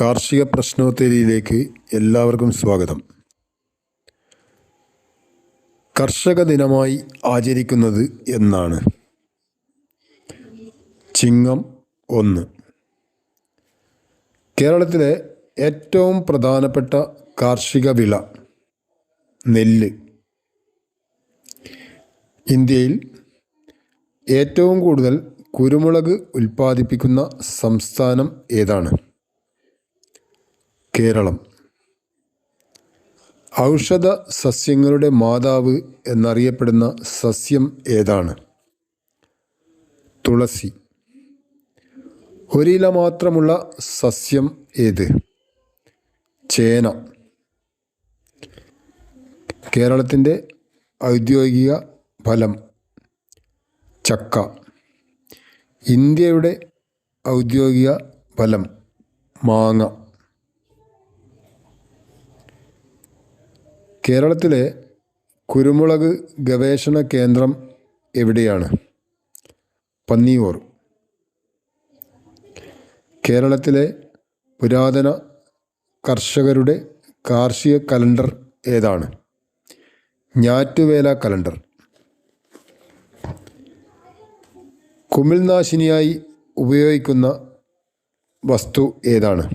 കാർഷിക പ്രശ്നോത്തരിയിലേക്ക് എല്ലാവർക്കും സ്വാഗതം. കർഷക ദിനമായി ആചരിക്കുന്നത് എന്നാണ്. ചിങ്ങം ഒന്ന്. കേരളത്തിലെ ഏറ്റവും പ്രധാനപ്പെട്ട കാർഷിക വിള നെല്ല്. ഇന്ത്യയിൽ ഏറ്റവും കൂടുതൽ കുരുമുളക് ഉൽപ്പാദിപ്പിക്കുന്ന സംസ്ഥാനം ഏതാണ്? കേരളം. ഔഷധ സസ്യങ്ങളുടെ മാതാവ് എന്നറിയപ്പെടുന്ന സസ്യം ഏതാണ്? തുളസി. ഒരില മാത്രമുള്ള സസ്യം ഏത്? ചേന. കേരളത്തിന്റെ ഔദ്യോഗിക ഫലം ചക്ക. ഇന്ത്യയുടെ ഔദ്യോഗിക ഫലം മാങ്ങ. കേരളത്തിലെ കുരുമുളക് ഗവേഷണ കേന്ദ്രം എവിടെയാണ്? പന്നിയൂർ. കേരളത്തിലെ പുരാതന കർഷകരുടെ കാർഷിക കലണ്ടർ ഏതാണ്? ഞാറ്റുവേല കലണ്ടർ. കുമിൾനാശിനിയായി ഉപയോഗിക്കുന്ന വസ്തു ഏതാണ്?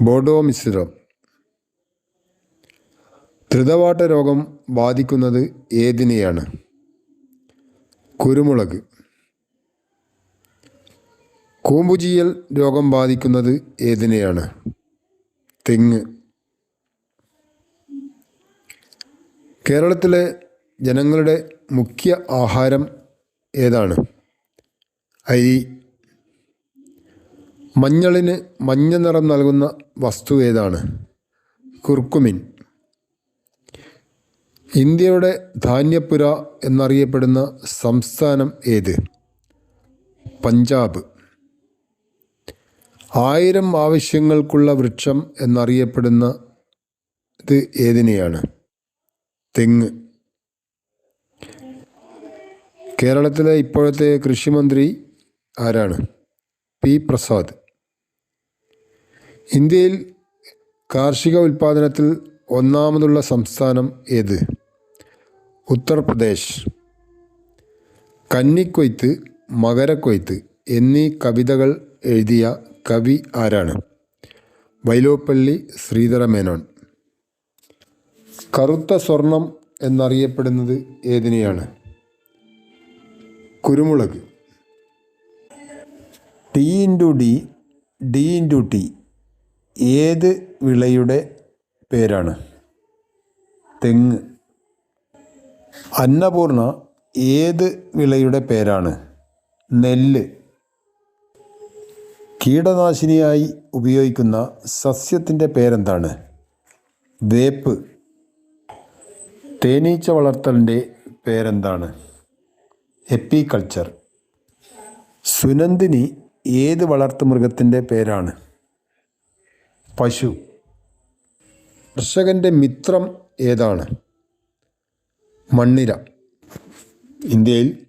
ബോഡോ മിശ്രം ധൃതവാട്ട രോഗം ബാധിക്കുന്നത് ഏതിനെയാണ്? കുരുമുളക്. കൂമ്പുചീയൽ രോഗം ബാധിക്കുന്നത് ഏതിനെയാണ്? തെങ്ങ്. കേരളത്തിലെ ജനങ്ങളുടെ മുഖ്യ ആഹാരം ഏതാണ്? അരി. മഞ്ഞളിന് മഞ്ഞ നിറം നൽകുന്ന വസ്തു ഏതാണ്? കുർക്കുമിൻ. ഇന്ത്യയുടെ ധാന്യപ്പുര എന്നറിയപ്പെടുന്ന സംസ്ഥാനം ഏത്? പഞ്ചാബ്. ആയിരം ആവശ്യങ്ങൾക്കുള്ള വൃക്ഷം എന്നറിയപ്പെടുന്ന ഇത് ഏതിനെയാണ്? തെങ്ങ്. കേരളത്തിലെ ഇപ്പോഴത്തെ കൃഷിമന്ത്രി ആരാണ്? പി. പ്രസാദ്. ഇന്ത്യയിൽ കാർഷിക ഉൽപ്പാദനത്തിൽ ഒന്നാമതുള്ള സംസ്ഥാനം ഏത്? ഉത്തർപ്രദേശ്. കന്നിക്കൊയ്ത്ത് മകരക്കൊയ്ത്ത് എന്നീ കവിതകൾ എഴുതിയ കവി ആരാണ്? വൈലോപ്പള്ളി ശ്രീധരമേനോൻ. കറുത്ത സ്വർണം എന്നറിയപ്പെടുന്നത് ഏതിനെയാണ്? കുരുമുളക്. T into D D into T. ഏത് വിളയുടെ പേരാണ്. തെങ്ങ്. അന്നപൂർണ ഏത് വിളയുടെ പേരാണ്? നെല്ല്. കീടനാശിനിയായി ഉപയോഗിക്കുന്ന സസ്യത്തിന്റെ പേരെന്താണ്? വേപ്പ്. തേനീച്ച വളർത്തലിന്റെ പേരെന്താണ്? എപ്പിക്കൾച്ചർ. സുനന്ദിനി ഏത് വളർത്തുമൃഗത്തിന്റെ പേരാണ്? പശു. കർഷകന്റെ മിത്രം ഏതാണ്? മണ്ണിര. ഇന്ത്യയിൽ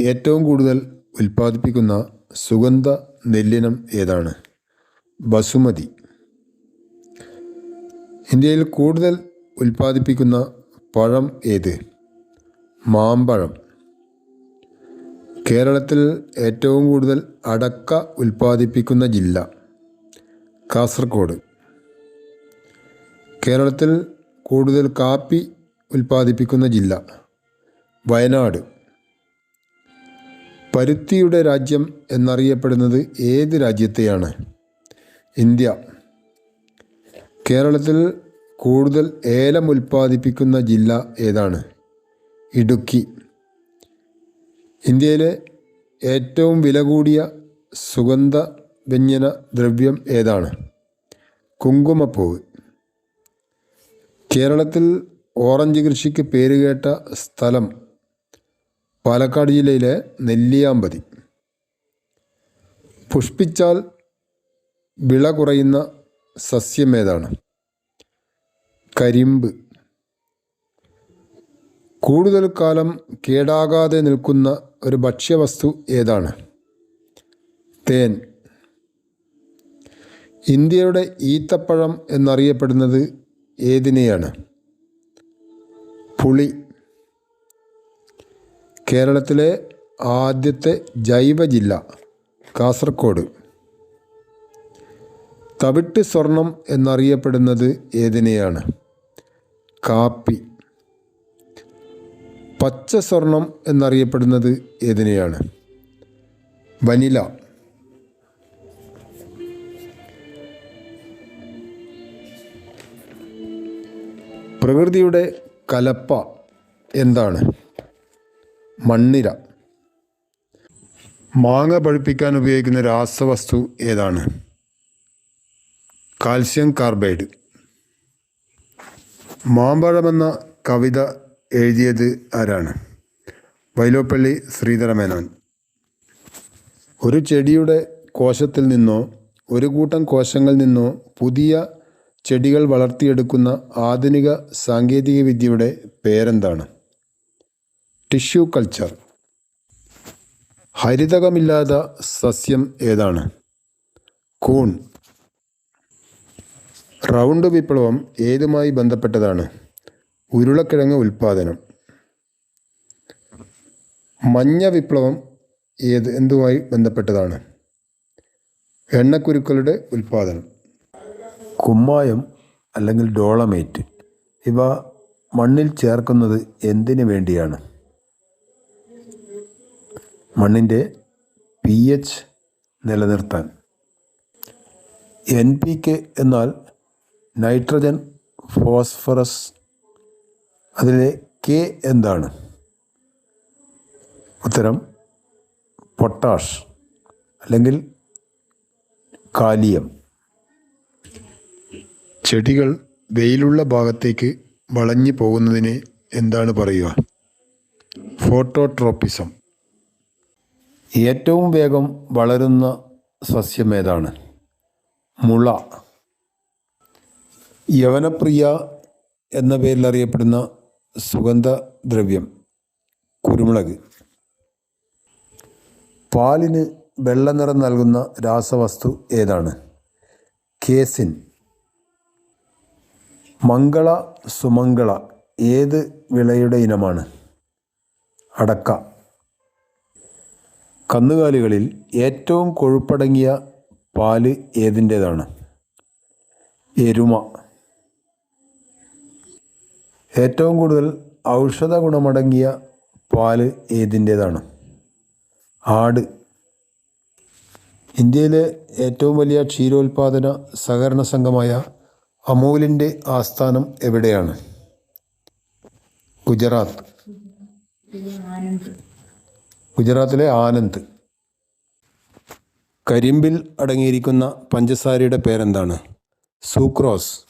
ഏറ്റവും കൂടുതൽ ഉൽപ്പാദിപ്പിക്കുന്ന സുഗന്ധ നെല്ലിനം ഏതാണ്? ബസുമതി. ഇന്ത്യയിൽ കൂടുതൽ ഉൽപ്പാദിപ്പിക്കുന്ന പഴം ഏത്? മാമ്പഴം. കേരളത്തിൽ ഏറ്റവും കൂടുതൽ അടക്ക ഉൽപ്പാദിപ്പിക്കുന്ന ജില്ല കാസർഗോഡ്. കേരളത്തിൽ കൂടുതൽ കാപ്പി ഉൽപ്പാദിപ്പിക്കുന്ന ജില്ല വയനാട്. പരുത്തിയുടെ രാജ്യം എന്നറിയപ്പെടുന്നത് ഏത് രാജ്യത്തെയാണ്? ഇന്ത്യ. കേരളത്തിൽ കൂടുതൽ ഏലം ഉൽപ്പാദിപ്പിക്കുന്ന ജില്ല ഏതാണ്? ഇടുക്കി. ഇന്ത്യയിലെ ഏറ്റവും വില കൂടിയ സുഗന്ധ വ്യഞ്ജന ദ്രവ്യം ഏതാണ്? കുങ്കുമപ്പൂവ്. കേരളത്തിൽ ഓറഞ്ച് കൃഷിക്ക് പേരുകേട്ട സ്ഥലം പാലക്കാട് ജില്ലയിലെ നെല്ലിയാമ്പതി. പുഷ്പിച്ചാൽ വിള കുറയുന്ന സസ്യം ഏതാണ്? കരിമ്പ്. കൂടുതൽ കാലം കേടാകാതെ നിൽക്കുന്ന ഒരു ഭക്ഷ്യവസ്തു ഏതാണ്? തേൻ. ഇന്ത്യയുടെ ഈത്തപ്പഴം എന്നറിയപ്പെടുന്നത് ഏതിനെയാണ്? പുളി. കേരളത്തിലെ ആദ്യത്തെ ജൈവ ജില്ല കാസർഗോഡ് തവിട്ട് സ്വർണം എന്നറിയപ്പെടുന്നത് ഏതിനെയാണ്? കാപ്പി. പച്ച സ്വർണം എന്നറിയപ്പെടുന്നത് ഏതിനെയാണ്? വനില. പ്രകൃതിയുടെ കലപ്പ എന്താണ്? മണ്ണിര. മാങ്ങ പഴുപ്പിക്കാൻ ഉപയോഗിക്കുന്ന രാസവസ്തു ഏതാണ്? Calcium carbide. മാമ്പഴമെന്ന കവിത എഴുതിയത് ആരാണ്? വൈലോപ്പള്ളി ശ്രീധരമേനോൻ. ഒരു ചെടിയുടെ കോശത്തിൽ നിന്നോ ഒരു കൂട്ടം കോശങ്ങളിൽ നിന്നോ പുതിയ ചെടികൾ വളർത്തിയെടുക്കുന്ന ആധുനിക സാങ്കേതിക വിദ്യയുടെ പേരെന്താണ്? Tissue culture. ഹരിതകമില്ലാത്ത സസ്യം ഏതാണ്? കൂൺ. റൗണ്ട് വിപ്ലവം ഏതുമായി ബന്ധപ്പെട്ടതാണ്? ഉരുളക്കിഴങ്ങ് ഉൽപ്പാദനം. മഞ്ഞ വിപ്ലവം ഏത് എന്തുമായി ബന്ധപ്പെട്ടതാണ്? എണ്ണക്കുരുക്കളുടെ ഉൽപ്പാദനം. കുമ്മായം അല്ലെങ്കിൽ ഡോളമേറ്റ് ഇവ മണ്ണിൽ ചേർക്കുന്നത് എന്തിനു വേണ്ടിയാണ്? മണ്ണിന്റെ പി എച്ച് നിലനിർത്താൻ. എൻ പി കെ എന്നാൽ നൈട്രജൻ ഫോസ്ഫറസ് അതിലെ കെ എന്താണ്? ഉത്തരം പൊട്ടാഷ് അല്ലെങ്കിൽ കാലിയം. ചെടികൾ വെയിലുള്ള ഭാഗത്തേക്ക് വളഞ്ഞു പോകുന്നതിന് എന്താണ് പറയുക? ഫോട്ടോട്രോപ്പിസം. ഏറ്റവും വേഗം വളരുന്ന സസ്യം ഏതാണ്? മുള. യവനപ്രിയ എന്ന പേരിൽ അറിയപ്പെടുന്ന സുഗന്ധദ്രവ്യം കുരുമുളക്. പാലിന് വെള്ള നിറം നൽകുന്ന രാസവസ്തു ഏതാണ്? കേസിൻ. മംഗള സുമംഗള ഏത് വിളയുടെ ഇനമാണ്? അടക്ക. കന്നുകാലികളിൽ ഏറ്റവും കൊഴുപ്പടങ്ങിയ പാൽ ഏതിന്റേതാണ്? എരുമ. ഏറ്റവും കൂടുതൽ ഔഷധ ഗുണമടങ്ങിയ പാൽ ഏതിന്റേതാണ്? ആട്. ഇന്ത്യയിലെ ഏറ്റവും വലിയ ക്ഷീരോത്പാദന സഹകരണ സംഘമായ അമൂലിന്റെ ആസ്ഥാനം എവിടെയാണ്? ഗുജറാത്ത്. ഗുജറാത്തിലെ ആനന്ദ്. കരിമ്പിൽ അടങ്ങിയിരിക്കുന്ന പഞ്ചസാരയുടെ പേരെന്താണ്? സൂക്രോസ്.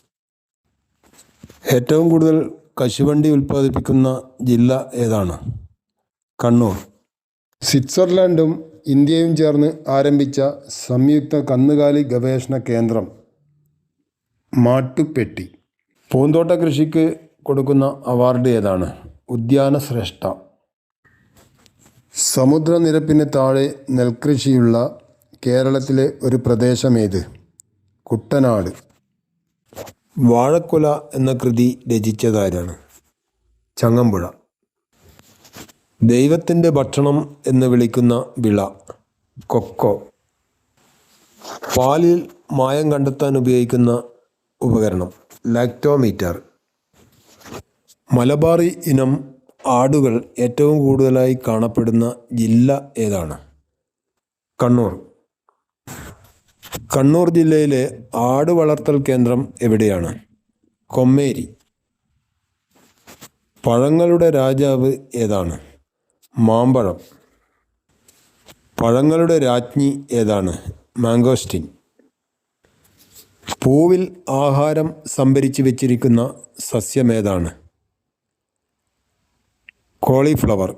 ഏറ്റവും കൂടുതൽ കശുവണ്ടി ഉൽപ്പാദിപ്പിക്കുന്ന ജില്ല ഏതാണ്? കണ്ണൂർ. സ്വിറ്റ്സർലാൻഡും ഇന്ത്യയും ചേർന്ന് ആരംഭിച്ച സംയുക്ത കന്നുകാലി ഗവേഷണ കേന്ദ്രം മാട്ടുപ്പെട്ടി പൂന്തോട്ട കൃഷിക്ക് കൊടുക്കുന്ന അവാർഡ് ഏതാണ്? ഉദ്യാന ശ്രേഷ്ഠ. സമുദ്രനിരപ്പിന് താഴെ നെൽകൃഷിയുള്ള കേരളത്തിലെ ഒരു പ്രദേശം പ്രദേശമേത് കുട്ടനാട്. വാഴക്കുല എന്ന കൃതി രചിച്ചതാരാണ് ചങ്ങമ്പുഴ. ദൈവത്തിന്റെ ഭക്ഷണം എന്ന് വിളിക്കുന്ന വിള കൊക്കോ. പാലിൽ മായം കണ്ടെത്താൻ ഉപയോഗിക്കുന്ന ഉപകരണം. ലാക്ടോമീറ്റർ. മലബാറി ഇനം ആടുകൾ ഏറ്റവും കൂടുതലായി കാണപ്പെടുന്ന ജില്ല ഏതാണ്? കണ്ണൂർ. കണ്ണൂർ ജില്ലയിലെ ആട് വളർത്തൽ കേന്ദ്രം എവിടെയാണ്? കൊമ്മേരി. പഴങ്ങളുടെ രാജാവ് ഏതാണ്? മാമ്പഴം. പഴങ്ങളുടെ രാജ്ഞി ഏതാണ്? മാംഗോസ്റ്റിൻ പൂവിൽ ആഹാരം സംഭരിച്ചു വെച്ചിരിക്കുന്ന സസ്യമേതാണ്? കോളിഫ്ലവർ.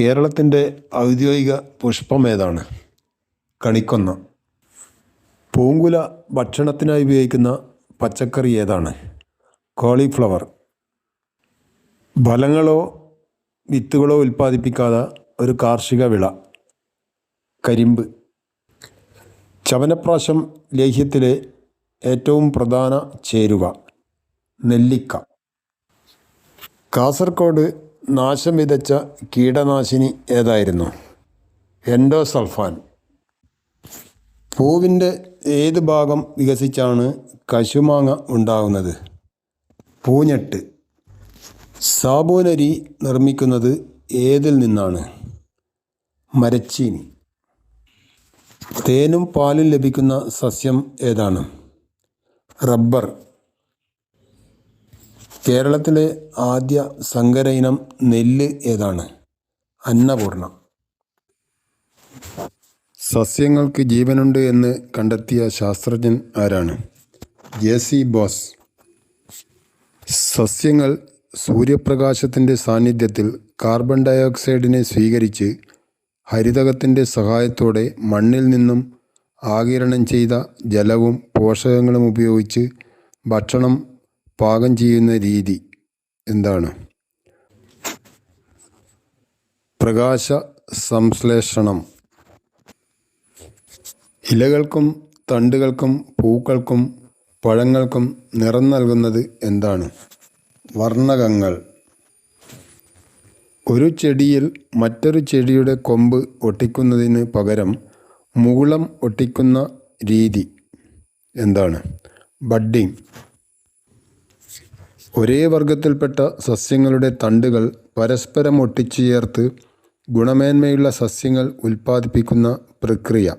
കേരളത്തിന്റെ ഔദ്യോഗിക പുഷ്പമേതാണ്? കണിക്കൊന്ന. പൂങ്കുല ഭക്ഷണത്തിനായി ഉപയോഗിക്കുന്ന പച്ചക്കറി ഏതാണ്? കോളിഫ്ലവർ. ഫലങ്ങളോ വിത്തുകളോ ഉൽപ്പാദിപ്പിക്കാത്ത ഒരു കാർഷിക വിള. കരിമ്പ്. ചവനപ്രാശം ലേഹ്യത്തിലെ ഏറ്റവും പ്രധാന ചേരുവ നെല്ലിക്ക. കാസർഗോഡ് നാശം വിതച്ച കീടനാശിനി ഏതായിരുന്നു? എൻഡോസൾഫാൻ. പൂവിന്റെ ഏത് ഭാഗം വികസിച്ചാണ് കശുമാങ്ങ ഉണ്ടാകുന്നത്? പൂഞ്ഞെട്ട്. സാബൂനരി നിർമ്മിക്കുന്നത് ഏതിൽ നിന്നാണ്? മരച്ചീനി. തേനും പാലും ലഭിക്കുന്ന സസ്യം ഏതാണ്? റബ്ബർ. കേരളത്തിലെ ആദ്യ സങ്കര ഇനം നെല്ല് ഏതാണ്? അന്നപൂർണ. സസ്യങ്ങൾക്ക് ജീവനുണ്ട് എന്ന് കണ്ടെത്തിയ ശാസ്ത്രജ്ഞൻ ആരാണ്? J C Bose. സസ്യങ്ങൾ സൂര്യപ്രകാശത്തിന്റെ സാന്നിധ്യത്തിൽ കാർബൺ ഡയോക്സൈഡിനെ സ്വീകരിച്ച് ഹരിതകത്തിന്റെ സഹായത്തോടെ മണ്ണിൽ നിന്നും ആകിരണം ചെയ്ത ജലവും പോഷകങ്ങളും ഉപയോഗിച്ച് ഭക്ഷണം പാകം ചെയ്യുന്ന രീതി എന്താണ്? പ്രകാശ സംശ്ലേഷണം. ഇലകൾക്കും തണ്ടുകൾക്കും പൂക്കൾക്കും പഴങ്ങൾക്കും നിറം നൽകുന്നത് എന്താണ്? വർണകങ്ങൾ. ഒരു ചെടിയിൽ മറ്റൊരു ചെടിയുടെ കൊമ്പ് ഒട്ടിക്കുന്നതിന് പകരം മുകുളം ഒട്ടിക്കുന്ന രീതി എന്താണ്? ബഡ്ഡിംഗ്. ഒരേ വർഗത്തിൽപ്പെട്ട സസ്യങ്ങളുടെ തണ്ടുകൾ പരസ്പരം ഒട്ടിച്ചു ചേർത്ത് ഗുണമേന്മയുള്ള സസ്യങ്ങൾ ഉൽപ്പാദിപ്പിക്കുന്ന പ്രക്രിയ.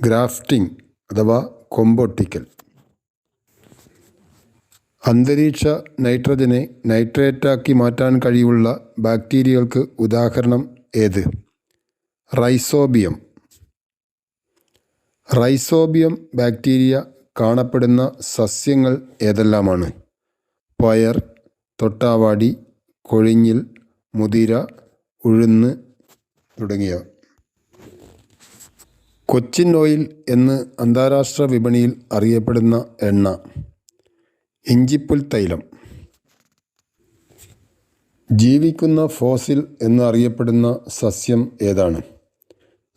ഗ്രാഫ്റ്റിംഗ് അഥവാ കൊമ്പൊട്ടിക്കൽ. അന്തരീക്ഷ നൈട്രജനെ നൈട്രേറ്റാക്കി മാറ്റാൻ കഴിവുള്ള ബാക്ടീരിയകൾക്ക് ഉദാഹരണം ഏത്? റൈസോബിയം. റൈസോബിയം ബാക്ടീരിയ കാണപ്പെടുന്ന സസ്യങ്ങൾ ഏതെല്ലാമാണ്? പയർ തൊട്ടാവാടി കൊഴിഞ്ഞിൽ മുതിര ഉഴുന്ന് തുടങ്ങിയ കൊച്ചിൻ ഓയിൽ എന്ന് അന്താരാഷ്ട്ര വിപണിയിൽ അറിയപ്പെടുന്ന എണ്ണ. ഇഞ്ചിപ്പുൽ തൈലം. ജീവിക്കുന്ന ഫോസിൽ എന്നറിയപ്പെടുന്ന സസ്യം ഏതാണ്?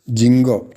ജിങ്കോ.